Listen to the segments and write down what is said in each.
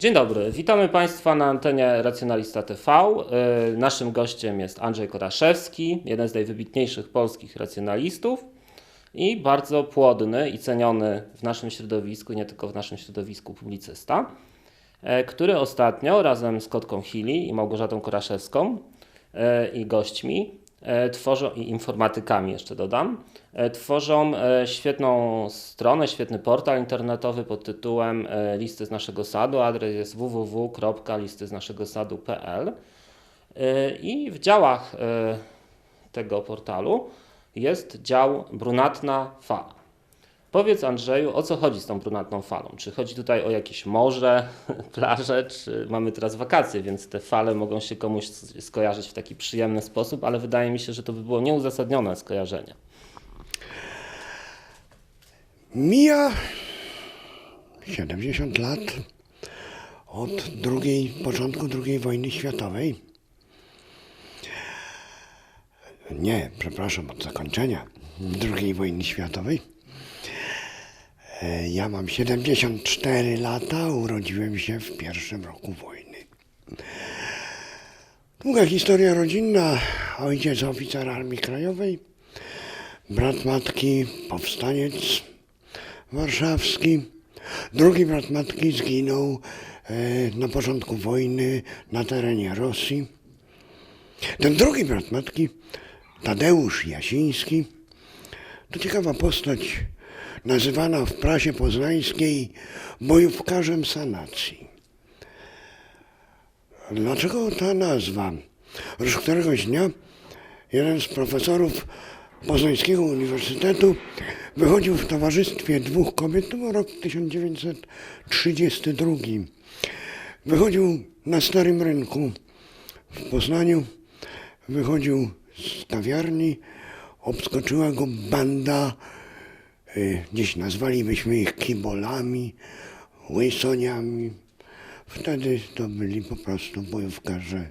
Dzień dobry, witamy Państwa na antenie Racjonalista TV. Y, Naszym gościem jest Andrzej Koraszewski, jeden z najwybitniejszych polskich racjonalistów i bardzo płodny i ceniony w naszym środowisku, nie tylko w naszym środowisku publicysta, e, który ostatnio razem z Kotką Hili i Małgorzatą Koraszewską e, i gośćmi tworzą, i informatykami jeszcze dodam, e, tworzą e, świetną stronę, świetny portal internetowy pod tytułem e, Listy z naszego sadu. Adres jest www.listyznaszegosadu.pl E, i w działach e, tego portalu jest dział Brunatna Fala. Powiedz Andrzeju, o co chodzi z tą brunatną falą? Czy chodzi tutaj o jakieś morze, plaże, czy mamy teraz wakacje, więc te fale mogą się komuś skojarzyć w taki przyjemny sposób, ale wydaje mi się, że to by było nieuzasadnione skojarzenie. Mija 70 lat od drugiej, początku II wojny światowej. Nie, przepraszam, od zakończenia II wojny światowej. E, Ja mam 74 lata, urodziłem się w pierwszym roku wojny. Długa historia rodzinna. Ojciec oficer Armii Krajowej, brat matki powstaniec warszawski. Drugi brat matki zginął e, na początku wojny na terenie Rosji. Ten drugi brat matki, Tadeusz Jasiński, to ciekawa postać, nazywana w prasie poznańskiej bojówkarzem sanacji. Dlaczego ta nazwa? Otóż któregoś dnia jeden z profesorów Poznańskiego Uniwersytetu wychodził w towarzystwie dwóch kobiet, to był rok 1932. Wychodził na Starym Rynku w Poznaniu, wychodził z kawiarni, obskoczyła go banda, dziś nazwalibyśmy ich kibolami, łysoniami. Wtedy to byli po prostu bojówkarze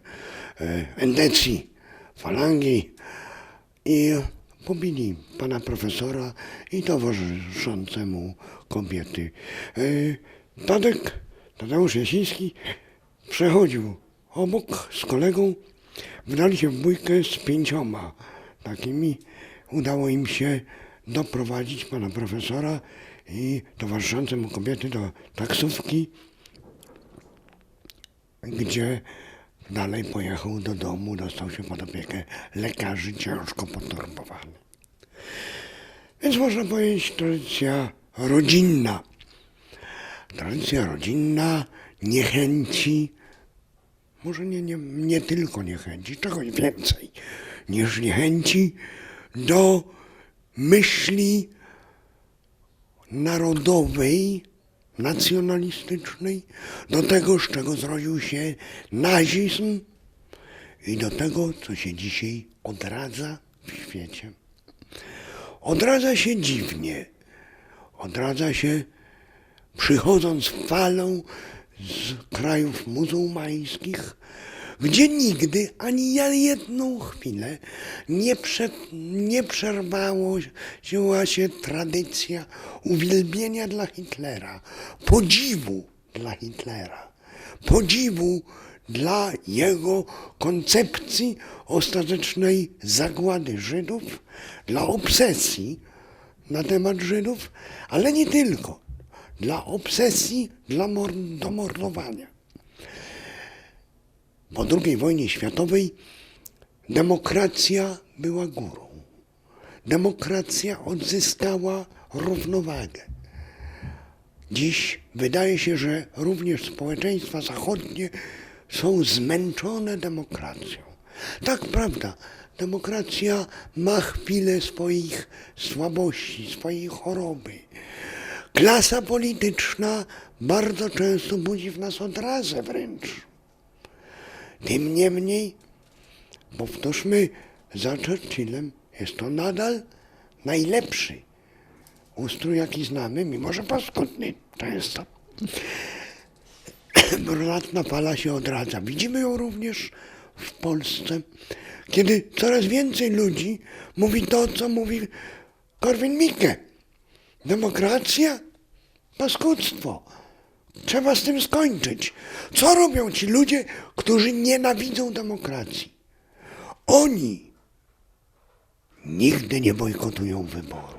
e, endecji, falangi i pobili pana profesora i towarzyszące mu kobiety. E, Tadek, Tadeusz Jasiński przechodził obok z kolegą, wdali się w bójkę z pięcioma takimi. Udało im się doprowadzić pana profesora i towarzyszące mu kobiety do taksówki, gdzie dalej pojechał do domu, dostał się pod opiekę lekarzy ciężko poturbowany. Więc można powiedzieć tradycja rodzinna. Tradycja rodzinna, niechęci, może nie, nie, nie tylko niechęci, czegoś więcej niż niechęci do myśli narodowej, nacjonalistycznej, do tego, z czego zrodził się nazizm i do tego, co się dzisiaj odradza w świecie. Odradza się dziwnie, odradza się przychodząc falą z krajów muzułmańskich, gdzie nigdy ani na jedną chwilę nie, prze, nie przerwało się tradycja uwielbienia dla Hitlera, podziwu dla Hitlera, podziwu dla jego koncepcji ostatecznej zagłady Żydów, dla obsesji na temat Żydów, ale nie tylko, dla obsesji dla mor- do mordowania. Po II wojnie światowej demokracja była górą. Demokracja odzyskała równowagę. Dziś wydaje się, że również społeczeństwa zachodnie są zmęczone demokracją. Tak, prawda, demokracja ma chwilę swoich słabości, swojej choroby. Klasa polityczna bardzo często budzi w nas odrazę wręcz. Tym niemniej, powtórzmy za Churchillem, jest to nadal najlepszy ustrój, jaki znamy, mimo że paskudny często. Brunatna fala się odradza. Widzimy ją również w Polsce, kiedy coraz więcej ludzi mówi to, co mówi Korwin-Mikke. Demokracja? Paskudztwo. Trzeba z tym skończyć. Co robią ci ludzie, którzy nienawidzą demokracji? Oni nigdy nie bojkotują wyborów.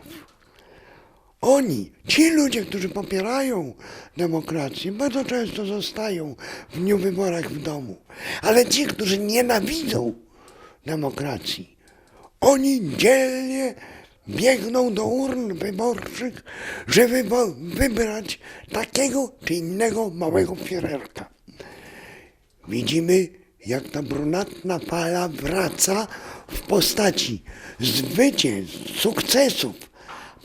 Oni, ci ludzie, którzy popierają demokrację, bardzo często zostają w dniu wyborach w domu. Ale ci, którzy nienawidzą demokracji, oni dzielnie biegną do urn wyborczych, żeby wybrać takiego czy innego małego Führerka. Widzimy, jak ta brunatna fala wraca w postaci zwycięstw, sukcesów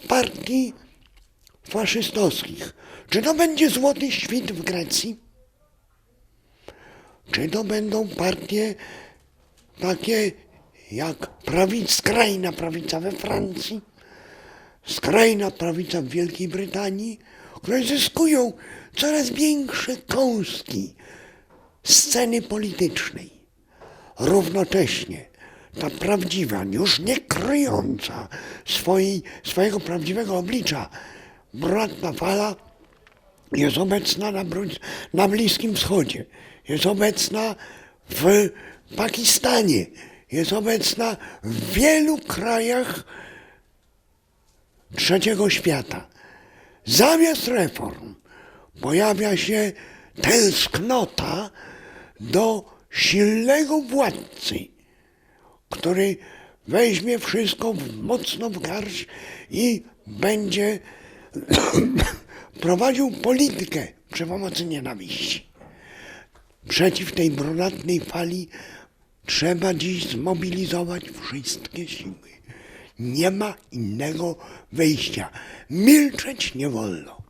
partii faszystowskich. Czy to będzie złoty świt w Grecji? Czy to będą partie takie jak prawic, skrajna prawica we Francji, skrajna prawica w Wielkiej Brytanii, które zyskują coraz większe kąski sceny politycznej. Równocześnie ta prawdziwa, już nie kryjąca swojej, swojego prawdziwego oblicza, bratna fala jest obecna na, na Bliskim Wschodzie, jest obecna w Pakistanie, jest obecna w wielu krajach trzeciego świata. Zamiast reform pojawia się tęsknota do silnego władcy, który weźmie wszystko mocno w garść i będzie prowadził politykę przy pomocy nienawiści. Przeciw tej brunatnej fali trzeba dziś zmobilizować wszystkie siły. Nie ma innego wyjścia. Milczeć nie wolno.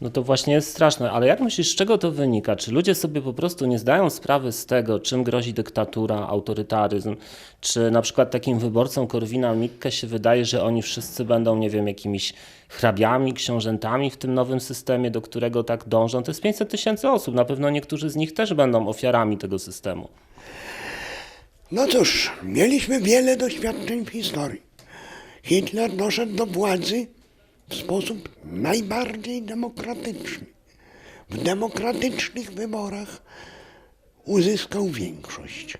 No to właśnie jest straszne, ale jak myślisz, z czego to wynika? Czy ludzie sobie po prostu nie zdają sprawy z tego, czym grozi dyktatura, autorytaryzm? Czy na przykład takim wyborcom Korwina Mikke się wydaje, że oni wszyscy będą, nie wiem, jakimiś hrabiami, książętami w tym nowym systemie, do którego tak dążą? To jest 500 tysięcy osób, na pewno niektórzy z nich też będą ofiarami tego systemu. No cóż, mieliśmy wiele doświadczeń w historii. Hitler doszedł do władzy w sposób najbardziej demokratyczny. W demokratycznych wyborach uzyskał większość.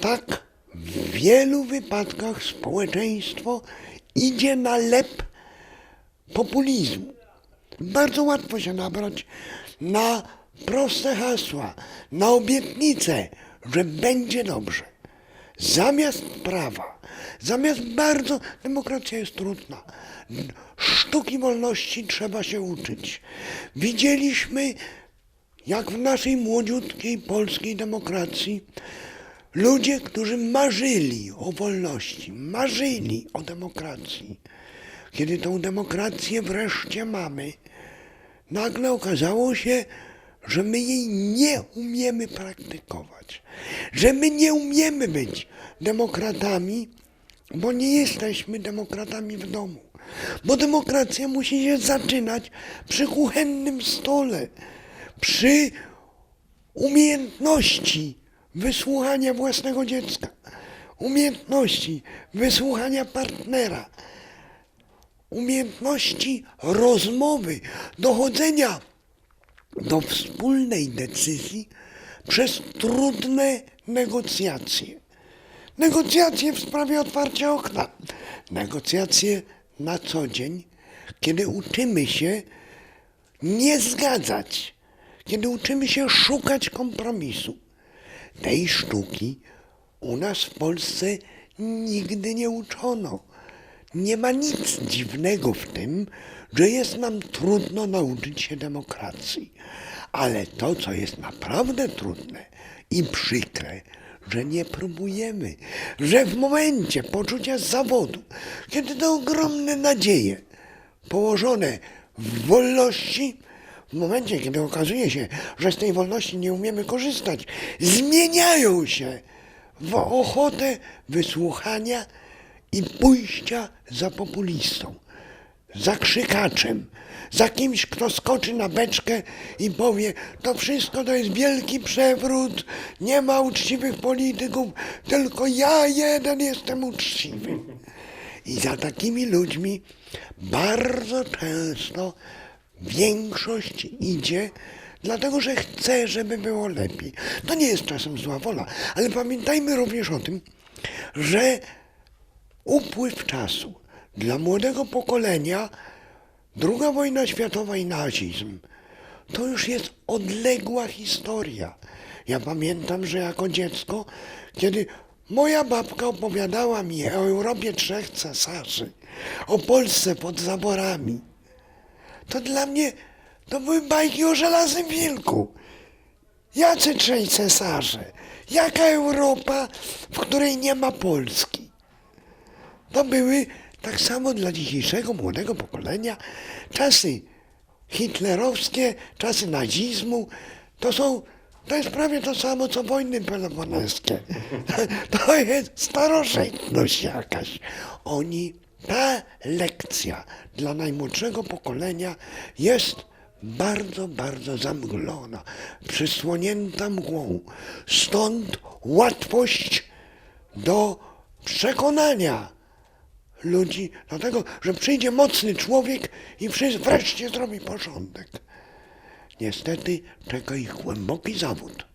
Tak w wielu wypadkach społeczeństwo idzie na lep populizmu. Bardzo łatwo się nabrać na proste hasła, na obietnice, że będzie dobrze. Zamiast prawa, zamiast bardzo, demokracja jest trudna. Sztuki wolności trzeba się uczyć. Widzieliśmy, jak w naszej młodziutkiej polskiej demokracji ludzie, którzy marzyli o wolności, marzyli o demokracji, kiedy tą demokrację wreszcie mamy, nagle okazało się, że my jej nie umiemy praktykować, że my nie umiemy być demokratami, bo nie jesteśmy demokratami w domu. Bo demokracja musi się zaczynać przy kuchennym stole, przy umiejętności wysłuchania własnego dziecka, umiejętności wysłuchania partnera, umiejętności rozmowy, dochodzenia do wspólnej decyzji przez trudne negocjacje. Negocjacje w sprawie otwarcia okna, negocjacje na co dzień, kiedy uczymy się nie zgadzać, kiedy uczymy się szukać kompromisu. Tej sztuki u nas w Polsce nigdy nie uczono. Nie ma nic dziwnego w tym, że jest nam trudno nauczyć się demokracji. Ale to, co jest naprawdę trudne i przykre, że nie próbujemy, że w momencie poczucia zawodu, kiedy te ogromne nadzieje położone w wolności, w momencie, kiedy okazuje się, że z tej wolności nie umiemy korzystać, zmieniają się w ochotę wysłuchania i pójścia za populistą, za krzykaczem, za kimś, kto skoczy na beczkę i powie, to wszystko to jest wielki przewrót, nie ma uczciwych polityków, tylko ja jeden jestem uczciwy. I za takimi ludźmi bardzo często większość idzie dlatego, że chce, żeby było lepiej. To nie jest czasem zła wola, ale pamiętajmy również o tym, że upływ czasu dla młodego pokolenia, druga wojna światowa i nazizm, to już jest odległa historia. Ja pamiętam, że jako dziecko, kiedy moja babka opowiadała mi o Europie trzech cesarzy, o Polsce pod zaborami, to dla mnie to były bajki o żelaznym wilku. Jacy trzej cesarze? Jaka Europa, w której nie ma Polski? To były tak samo dla dzisiejszego młodego pokolenia czasy hitlerowskie, czasy nazizmu. To są, to jest prawie to samo co wojny peloponeskie. To jest starożytność jakaś. Oni, ta lekcja dla najmłodszego pokolenia jest bardzo, bardzo zamglona, przysłonięta mgłą. Stąd łatwość do przekonania ludzi, dlatego że przyjdzie mocny człowiek i wreszcie zrobi porządek. Niestety czeka ich głęboki zawód.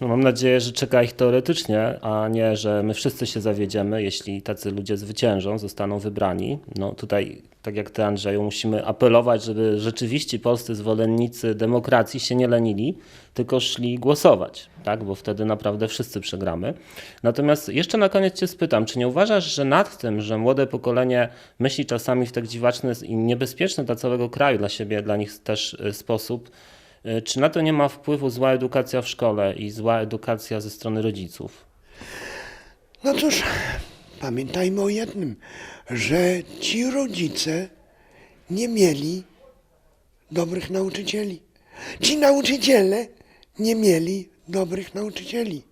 No mam nadzieję, że czeka ich teoretycznie, a nie, że my wszyscy się zawiedziemy, jeśli tacy ludzie zwyciężą, zostaną wybrani. No tutaj, tak jak ty Andrzeju, musimy apelować, żeby rzeczywiście polscy zwolennicy demokracji się nie lenili, tylko szli głosować, tak? bo wtedy naprawdę wszyscy przegramy. Natomiast jeszcze na koniec cię spytam, czy nie uważasz, że nad tym, że młode pokolenie myśli czasami w tak dziwaczny i niebezpieczny dla całego kraju, dla siebie, dla nich też y, sposób, czy na to nie ma wpływu zła edukacja w szkole i zła edukacja ze strony rodziców? No cóż, pamiętajmy o jednym, że ci rodzice nie mieli dobrych nauczycieli. Ci nauczyciele nie mieli dobrych nauczycieli.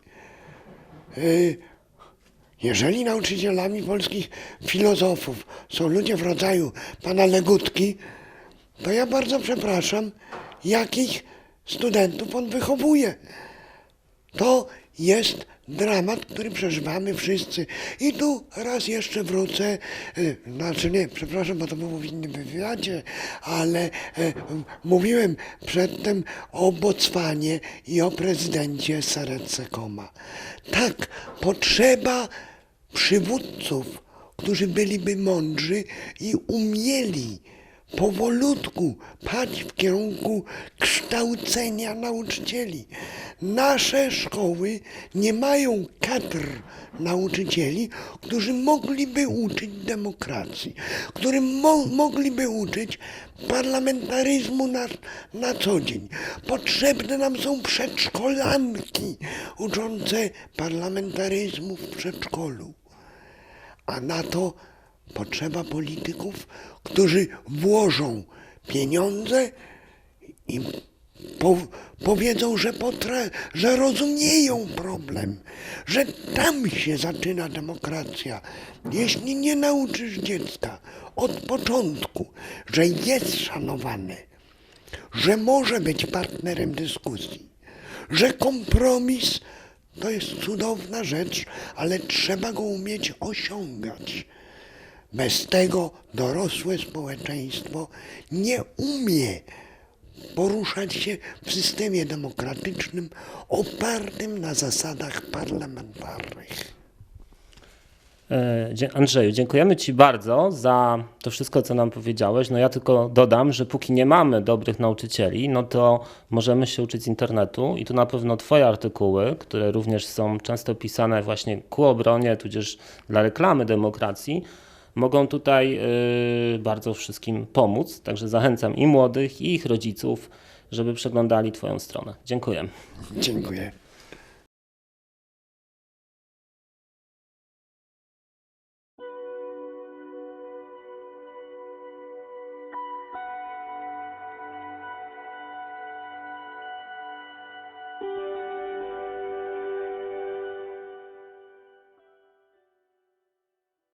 Y, Jeżeli nauczycielami polskich filozofów są ludzie w rodzaju pana Legutki, to ja bardzo przepraszam, jakich studentów on wychowuje. To jest dramat, który przeżywamy wszyscy. I tu raz jeszcze wrócę, y, znaczy nie, przepraszam, bo to było w innym wywiadzie, ale y, mówiłem przedtem o Botswanie i o prezydencie Seretse Koma. Tak, potrzeba przywódców, którzy byliby mądrzy i umieli powolutku paść w kierunku kształcenia nauczycieli. Nasze szkoły nie mają kadr nauczycieli, którzy mogliby uczyć demokracji, którzy mo mogliby uczyć parlamentaryzmu na, na co dzień. Potrzebne nam są przedszkolanki uczące parlamentaryzmu w przedszkolu. A na to potrzeba polityków, którzy włożą pieniądze i po, powiedzą, że, potra- że rozumieją problem, że tam się zaczyna demokracja. Jeśli nie nauczysz dziecka od początku, że jest szanowany, że może być partnerem dyskusji, że kompromis to jest cudowna rzecz, ale trzeba go umieć osiągać. Bez tego dorosłe społeczeństwo nie umie poruszać się w systemie demokratycznym opartym na zasadach parlamentarnych. E, Andrzeju, dziękujemy Ci bardzo za to wszystko, co nam powiedziałeś. No ja tylko dodam, że póki nie mamy dobrych nauczycieli, no to możemy się uczyć z internetu i tu na pewno Twoje artykuły, które również są często pisane właśnie ku obronie, tudzież dla reklamy demokracji, mogą tutaj y, bardzo wszystkim pomóc. Także zachęcam i młodych, i ich rodziców, żeby przeglądali Twoją stronę. Dziękuję. Dziękuję.